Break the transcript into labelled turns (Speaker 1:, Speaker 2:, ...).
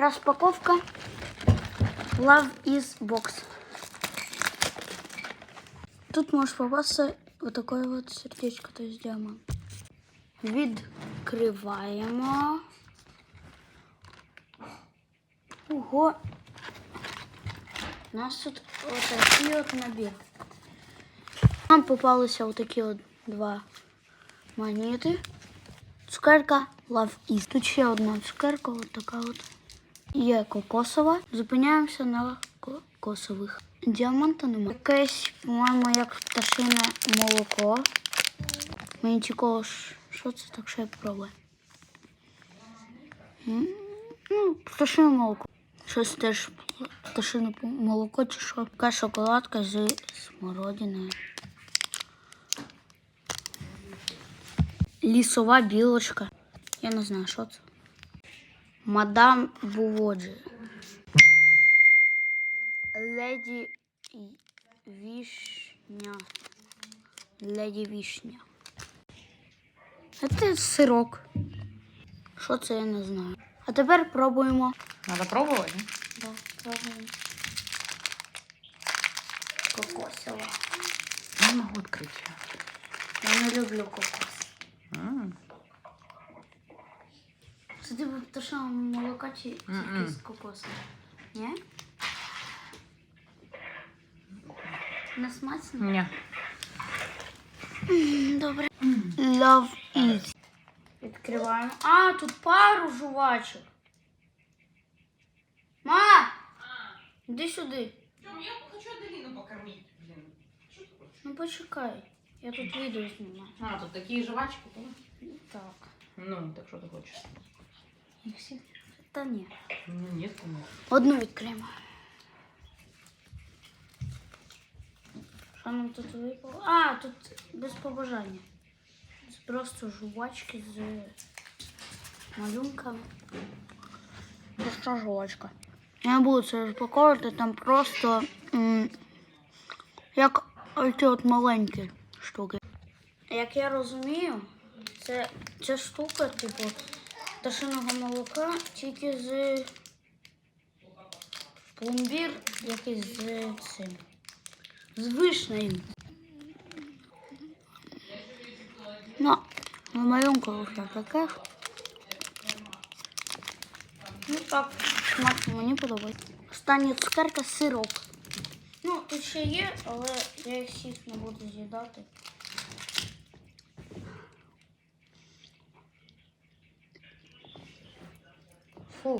Speaker 1: Распаковка Love is Box. Тут можешь попасться вот такое вот сердечко, то есть діамант. Відкриваємо. Ого. У нас тут отакий от набір. Нам попалися отакі от два монети. Цукерка Love Is. Тут ще одна цукерка, от така от. Є кокосова. Зупиняємося на кокосових. Діаманта немає. Якесь, по-моєму, як пташине молоко. Мені цікаво, що це так, що я попробую. Ну, пташине молоко. Щось теж пташине молоко чи що. Така шоколадка з смородиною. Лісова білочка. Я не знаю, що це. Мадам Буводжі. Леді Вішня. Леді Вішня. Це сирок. Що це, я не знаю. А тепер пробуємо.
Speaker 2: Надо пробовать? да?
Speaker 1: Пробуємо. Кокосова.
Speaker 2: Не могу открыть.
Speaker 1: Я не люблю кокос.
Speaker 2: М.
Speaker 1: Це типу пташиного молока чи тільки з кокосом? Ні? Не смачно?
Speaker 2: Не.
Speaker 1: Добре. Love is. Відкриваємо. А, тут пару жувачок. Ма! Іди сюди.
Speaker 2: Я хочу Аделину покормить. Блин.
Speaker 1: Ну почекай. Я тут відео знімаю.
Speaker 2: А, тут такие жвачки, да?
Speaker 1: Так.
Speaker 2: Ну, так что ты хочешь?
Speaker 1: Та ні.
Speaker 2: Ну, нет, ну.
Speaker 1: Одну відкриємо. Що нам тут випало? А, тут без побажання. Це просто жувачки з малюнками. Просто жувачка. Я не буду це розпаковувати, там просто м, як оці от маленькі штуки. Як я розумію, це ця штука, типу, пташиного молока тільки з пломбір якийсь з цим. З вишнею. Ну, на малюнку вже таких. Ну так, смачно, мені подобається. Остання цукерка сироп. Ну, тут ще є, але я їх всіх не буду з'їдати. 不